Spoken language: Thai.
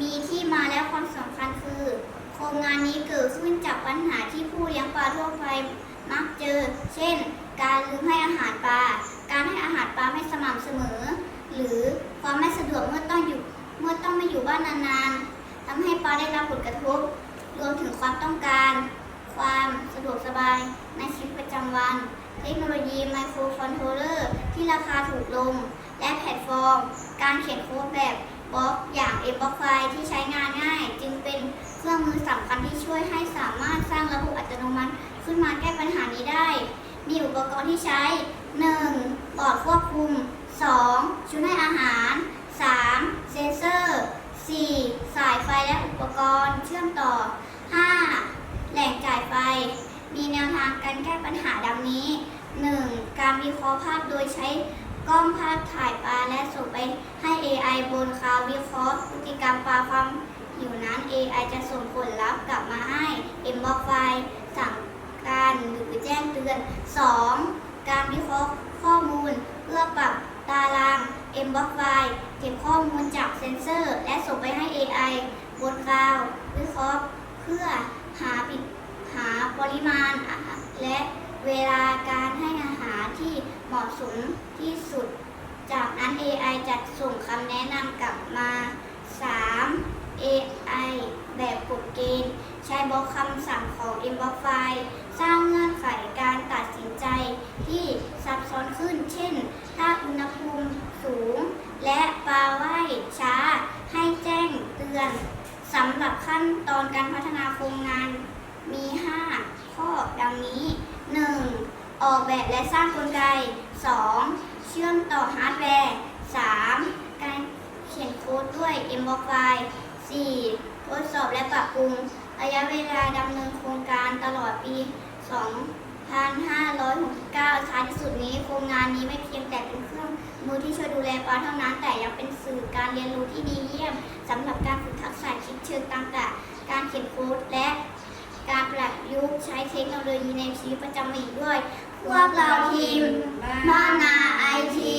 มีที่มาและความสำคัญคือ โครงงานนี้เกิดขึ้นจากปัญหาที่ผู้เลี้ยงปลาทั่วไปมักเจอ เช่น การลืมให้อาหารปลา การให้อาหารปลาไม่สม่ำเสมอ หรือความไม่สะดวกเมื่อต้องอยู่เมื่อต้องไม่อยู่บ้านนานๆทำให้ปลาได้รับผลกระทบ รวมถึงความต้องการ ความสะดวกสบายในชีวิตประจำวัน เทคโนโลยีไมโครคอนโทรลเลอร์ที่ราคาถูกลง และแพลตฟอร์ม การเขียนโค้ดแบบ บล็อกอย่างเอ็มบล็อกไฟที่ใช้งานง่าย จึงเป็นเครื่องมือสำคัญที่ช่วยให้สามารถสร้างระบบอัตโนมัติขึ้นมาแก้ปัญหานี้ได้ มีอุปกรณ์ที่ใช้ 1. บอร์ดควบคุม 2. ชุดให้อาหาร 3. เซนเซอร์ 4. สายไฟและอุปกรณ์เชื่อมต่อ 5. แหล่งจ่ายไฟ มีแนวทางการแก้ปัญหาดังนี้ 1. การวิเคราะห์ภาพโดยใช้ กล้องภาพถ่ายปลาและส่งไปให้ AI บนคลาววิเคราะห์พฤติกรรมปลาความหิวนั้น AI จะส่งผลลัพธ์กลับมาให้ m b o x ไฟสั่งการหรือแจ้งเตือน 2. การวิเคราะห์ข้อมูล เพื่อปรับตาราง m b o x ไฟเก็บข้อมูลจากเซ็นเซอร์ และส่งไปให้ AI บนคลาววิเคราะห์เพื่อหาผิดหาปริมาณและ เวลาการให้อาหารที่เหมาะสมที่สุด จากนั้น AI จะส่งคำแนะนำกลับมา 3. AI แบบกฎเกณฑ์ ใช้บล็อกคำสั่งของ Inbox File สร้างเงื่อนไขการตัดสินใจที่ซับซ้อนขึ้น เช่น ถ้าอุณหภูมิสูง และปลาว่ายช้า ให้แจ้งเตือนสำหรับขั้นตอนการพัฒนาโครงงาน มี 5 ข้อดังนี้ 1. ออกแบบและสร้างกลไก 2. เชื่อมต่อฮาร์ดแวร์ 3. การเขียนโค้ดด้วย m b o x File 4. ทดสอบและปรับปรุง ระยะเวลาดำเนินโครงการตลอดปี 2569ท้ายที่สุดนี้โครงงานนี้ไม่เพียงแต่เป็นเครื่องมือที่ช่วยดูแลปลาเท่านั้น แต่ยังเป็นสื่อการเรียนรู้ที่ดีเยี่ยม ยุกต์ใช้เทคโนโลยีในชีวิตประจำวันอีกด้วย พวกเราทีมบ้านนาไอที